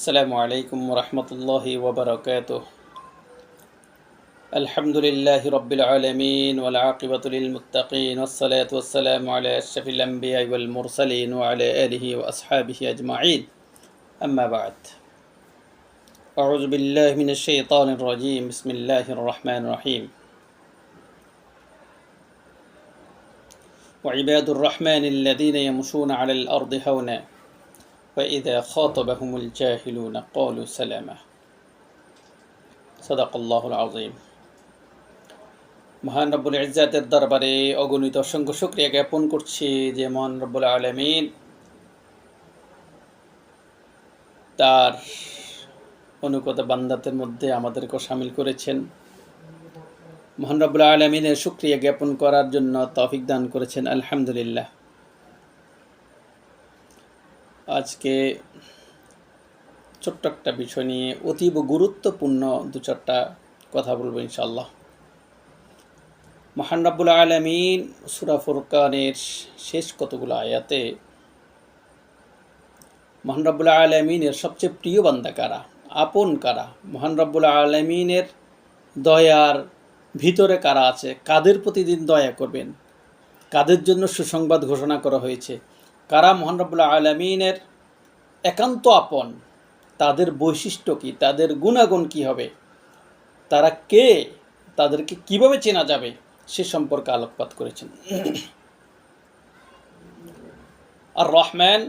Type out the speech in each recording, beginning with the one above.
السلام عليكم ورحمة الله وبركاته. الحمد لله رب العالمين والعاقبة للمتقين والصلاة والسلام على أشرف الأنبياء والمرسلين وعلى آله وأصحابه أجمعين. أما بعد أعوذ بالله من الشيطان الرجيم. بسم الله الرحمن الرحيم. وعباد الرحمن الذين يمشون على الأرض هونا وإذا خاطبهم الجاهلون قالوا سلاما صدق الله العظيم মহান রব্বুল ইজ্জাতের দরবারে অগণিত অসংখ্য শুক্রিয়া জ্ঞাপন করছি যে মহান রব্বুল আলমিন তার অনুগত বান্দাতের মধ্যে আমাদেরকেও সামিল করেছেন মহান রব্বুল আলমিনের শুক্রিয়া জ্ঞাপন করার জন্য তৌফিক দান করেছেন আলহামদুলিল্লাহ আজকে ছোট্ট একটা বিষয় নিয়ে অতীব গুরুত্বপূর্ণ দু চারটা কথা বলব ইনশাল্লাহ মহান রাব্বুল আলমিন সুরা ফুরকানের শেষ কতগুলো আয়াতে মহান রাব্বুল আলমিনের সবচেয়ে প্রিয় বান্দা কারা? আপন কারা? মহান রাব্বুল আলমিনের দয়ার ভিতরে কারা আছে? কাদের প্রতিদিন দয়া করবেন? কাদের জন্য সুসংবাদ ঘোষণা করা হয়েছে? কারা মহান রব্বুল্লাহ আলমিনের একান্ত আপন, তাদের বৈশিষ্ট্য কী? তাদের গুণাগুণ কী হবে? তারা কে? তাদেরকে কীভাবে চেনা যাবে? সে সম্পর্কে আলোকপাত করেছেন। আর রহমান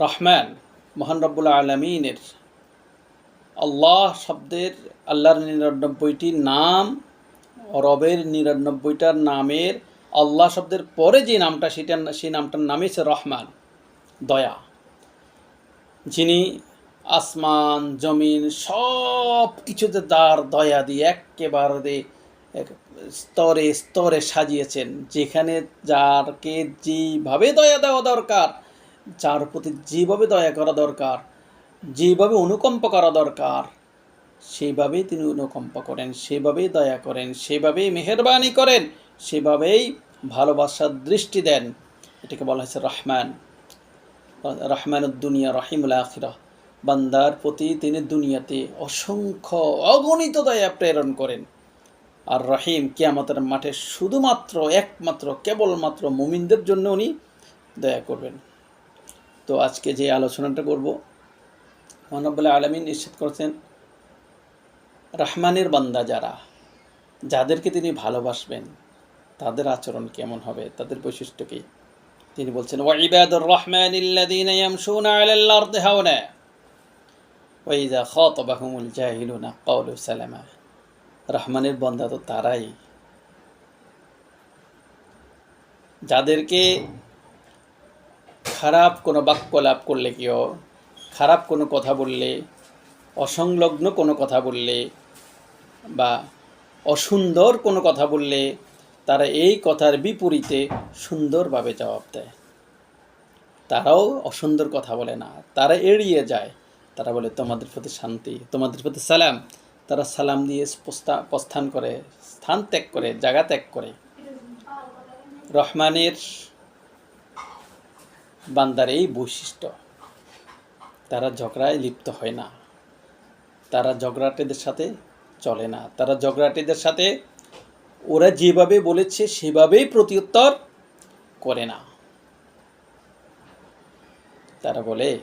রহমান মহান রব্বুল্লাহ আলমিনের আল্লাহ শব্দের, আল্লাহর নিরানব্বইটি নাম, রবের নিরানব্বইটার নামের আল্লাহ শব্দের পরে যে নামটা, সেটা, সেই নামটার নামই হচ্ছে রহমান, দয়া। যিনি আসমান, জমিন, সব কিছুতে তার দয়া দিয়ে একেবারে স্তরে স্তরে সাজিয়েছেন, যেখানে যারকে যেভাবে দয়া দেওয়া দরকার, যার প্রতি যেভাবে দয়া করা দরকার, যেভাবে অনুকম্প করা দরকার সেইভাবেই তিনি অনুকম্প করেন, সেভাবেই দয়া করেন, সেভাবেই মেহরবানি করেন, সেভাবেই ভালোবাসার দৃষ্টি দেন। এটাকে বলা হয়েছে রহমান। রহমানুদ্দুনিয়া রহিমুল আখিরা বান্দার প্রতি তিনি দুনিয়াতে অসংখ্য অগণিত দয়া প্রেরণ করেন। আর রহিম কিয়ামতের মাঠে শুধুমাত্র, একমাত্র, কেবলমাত্র মুমিনদের জন্য উনি দয়া করবেন। তো আজকে যে আলোচনাটা করব মহানবুল্লাহ আলমিন নিশ্চিত করেছেন, রহমানের বান্দা যারা, যাদেরকে তিনি ভালোবাসবেন তাদের আচরণ কেমন হবে, তাদের বৈশিষ্ট্য কি? তিনি বলছেন, ওয়াইবাদুর রহমান ইল্লাযীনা ইয়ামশুনা আলাল আরদি হাওনা, ওয়া ইযা খাতাবাহুমুল জাহিলুনা ক্বালু সালামা। রহমানের বান্দা তো তারাই। যাদেরকে খারাপ কোনো বাক্য লাভ করলে কেউ খারাপ কোনো কথা বললে, অসংলগ্ন কোনো কথা বললে, বা অসুন্দর কোনো কথা বললে তারা এই কথার বিপরীতে সুন্দরভাবে জবাব দেয়। তারাও অসুন্দর কথা বলে না। তারা এড়িয়ে যায়। তারা বলে, তোমাদের প্রতি শান্তি, তোমাদের প্রতি সালাম। তারা সালাম দিয়ে প্রস্থান করে, স্থান ত্যাগ করে, জায়গা ত্যাগ করে। রহমানের বান্দার এই বৈশিষ্ট্য, তারা ঝগড়ায় লিপ্ত হয় না। তারা ঝগড়াটেদের সাথে চলে না। তারা ঝগড়াটেদের সাথে ওরা যেভাবে বলেছে, সেভাবেই প্রত্যুত্তর করে না। তারা বলে,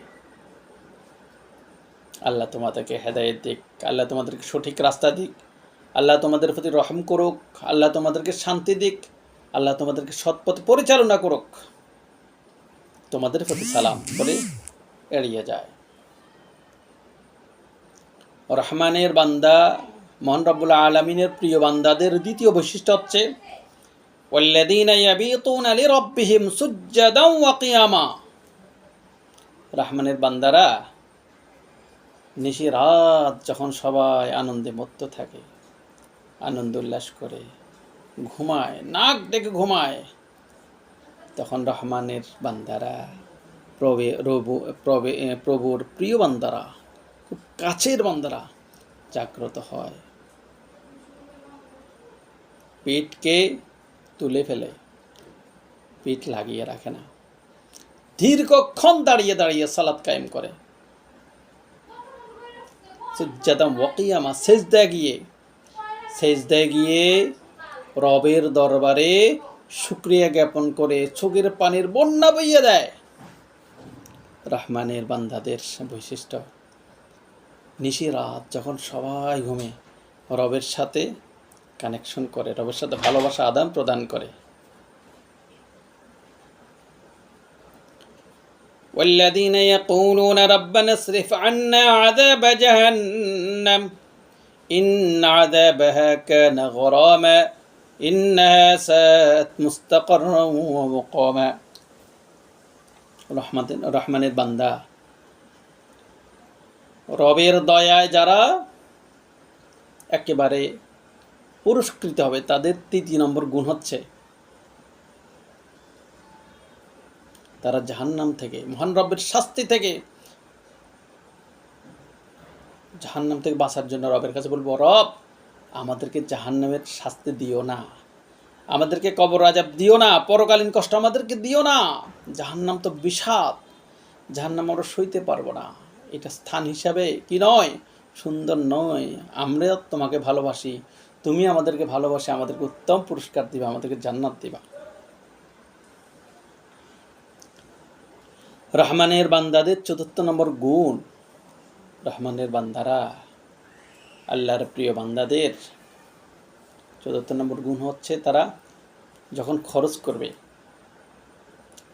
আল্লাহ তোমাদেরকে হেদায়ত দিক, আল্লাহ তোমাদেরকে সঠিক রাস্তা দিক, আল্লাহ তোমাদের প্রতি রহম করুক, আল্লাহ তোমাদেরকে শান্তি দিক, আল্লাহ তোমাদেরকে সৎপথে পরিচালনা করুক। তোমাদের প্রতি সালাম বলে এড়িয়ে যায়। রহমানের বান্দা মহান রব্বুল আলমিনের প্রিয় বান্দাদের দ্বিতীয় বৈশিষ্ট্য হচ্ছে রহমানের বান্দারা নিশি রাত যখন সবাই আনন্দে মত্ত থাকে, আনন্দ উল্লাস করে, ঘুমায়, নাক ডেকে ঘুমায়, তখন রহমানের বান্দারা, প্রবে, রবু, প্রবে প্রভুর প্রিয় বান্দারা, খুব কাছের বান্দারা জাগ্রত হয়। পেটকে তুলে ফেলে। পিঠ লাগিয়ে রাখে না। দীর্ঘক্ষণ দাঁড়িয়ে দাঁড়িয়ে সালাদ কায়েম করে। সুজ্জাদাম ওয়াকিয়ামা সেজদা গিয়ে সেজদায় গিয়ে রবের দরবারে শুক্রিয়া জ্ঞাপন করে চোখের পানির বন্যা বইয়ে দেয়। রহমানের বান্দাদের বৈশিষ্ট্য। নিশি রাত যখন সবাই ঘুমে, রবের সাথে কানেকশন করে রবের সাথে ভালোবাসা আদান প্রদান করে والذين يقولون ربنا اصرف عنا عذاب جهنم إن عذابها كان غراما إنها ساءت مستقرا ومقاما রহমান রহমানের বান্দা রবের দয়ায় যারা একেবারে পুরস্কৃত হবে, তাদের তৃতীয় নম্বর গুণ হচ্ছে তারা জাহান্নাম থেকে, মহান রব্বের শাস্তি থেকে জাহান্নাম থেকে বাঁচার জন্য রবের কাছে বলব, রব, আমাদেরকে জাহান্নামের শাস্তি দিও না। আমাদেরকে কবর আজাব দিও না, পরকালীন কষ্ট আমাদেরকে দিও না। জাহান্নাম তো বিষাদ, জাহান্নাম আমরা সইতে পারব না। এটা স্থান হিসাবে কি নয়? সুন্দর নয়। আমরা তোমাকে ভালোবাসি। তুমি আমাদেরকে ভালোবাসি, আমাদেরকে উত্তম পুরস্কার দিবা, আমাদেরকে জান্নাত দিবা। রহমানের বান্দাদের চতুর্থ নম্বর গুণ। রহমানের বান্দারা, আল্লাহর প্রিয় বান্দাদের চতুর্থ নম্বর গুণ হচ্ছে তারা যখন খরচ করবে,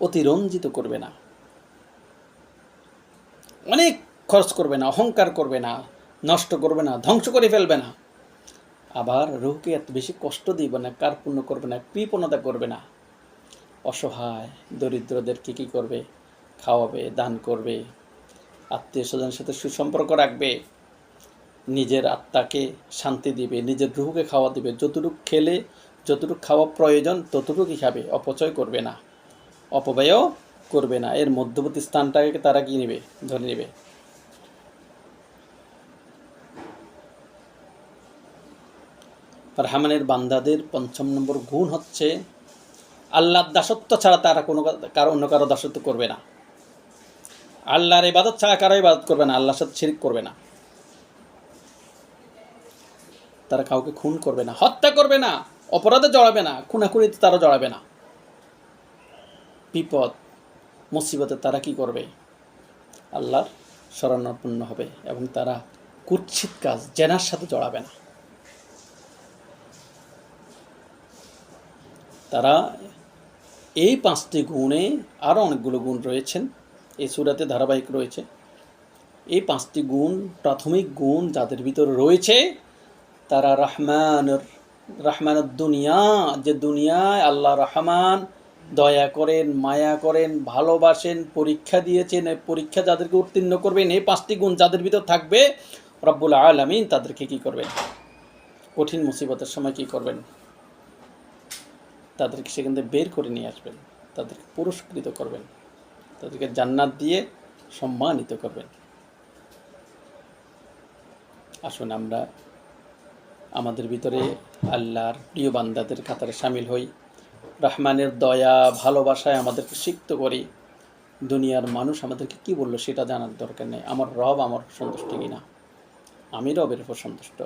অতিরঞ্জিত করবে না। অনেক খরচ করবে না, অহংকার করবে না, নষ্ট করবে না, ধ্বংস করে ফেলবে না। আবার রুহকে এত বেশি কষ্ট দিবে না, কার্পণ্য করবে না কৃপণতা করবে না। অসহায় দরিদ্রদেরকে কী কী করবে? খাওয়াবে, দান করবে আত্মীয় স্বজনের সাথে সুসম্পর্ক রাখবে, নিজের আত্মাকে শান্তি দিবে, নিজের রুহকে খাওয়া দিবে। যতটুকু খেলে, যতটুকু খাওয়া প্রয়োজন, ততটুকুই খাবে, অপচয় করবে না। অপব্যয়ও করবে না। এর মধ্যবর্তী স্থানটাকে তারা কী নেবে? ধরে নেবে। রহমানের বান্দাদের পঞ্চম নম্বর গুণ হচ্ছে, আল্লাহর দাসত্ব ছাড়া তারা কোনো কারও, অন্য কারও দাসত্ব করবে না। আল্লাহর ইবাদত ছাড়া কারও ইবাদত করবে না, আল্লাহর সাথে ছিরিক করবে না। তারা কাউকে খুন করবে না, হত্যা করবে না, অপরাধে জড়াবে না, খুনাখুনিতে তারা জড়াবে না। বিপদ, মুসিবতে তারা কি করবে? আল্লাহর শরণাপন্ন হবে এবং তারা কুৎসিত কাজ, জেনার সাথে জড়াবে না। তারা এই পাঁচটি গুণে আরও অনেকগুলো গুণ রয়েছেন। এই সুরাতে ধারাবাহিক রয়েছে। এই পাঁচটি গুণ প্রাথমিক গুণ যাদের ভিতরে রয়েছে, তারা রহমানের রহমানের দুনিয়া যে দুনিয়ায় আল্লাহ রহমান দয়া করেন, মায়া করেন, ভালোবাসেন, পরীক্ষা দিয়েছেন পরীক্ষা যাদেরকে উত্তীর্ণ করবেন, এই পাঁচটি গুণ যাদের ভিতর থাকবে, রব্বুল আলমিন তাদেরকে কী করবেন? কঠিন মুসিবতের সময় কী করবেন? তাদেরকে সেখান থেকে বের করে নিয়ে আসবেন। তাদেরকে পুরস্কৃত করবেন। তাদেরকে জান্নাত দিয়ে সম্মানিত করবেন। আসুন আমরা আমাদের ভিতরে আল্লাহর প্রিয় বান্দাদের কাতারে সামিল হই। রহমানের দয়া, ভালোবাসায় আমাদেরকে সিক্ত করি। দুনিয়ার মানুষ আমাদেরকে কি বলল সেটা জানার দরকার নেই। আমার রব আমার সন্তুষ্ট কিনা? আমি রবের উপর সন্তুষ্ট।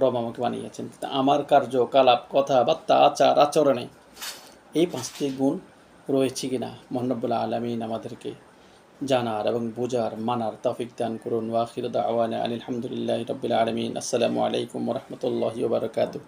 রব আমাকে বানিয়েছেন। আমার কার্য কালাপ কথাবার্তা, আচার, আচরণে এই পাঁচটি গুণ রয়েছে কি না মোহাম্মবুল্লাহ আলমিন আমাদেরকে জানার এবং বোঝার, মানার তফিক দান করুন। ওয়াখির দাওয়ান আলহামদুলিল্লাহ রবিল আলমিন। আসসালামু আলাইকুম রহমতুল্লাহ বারকাতু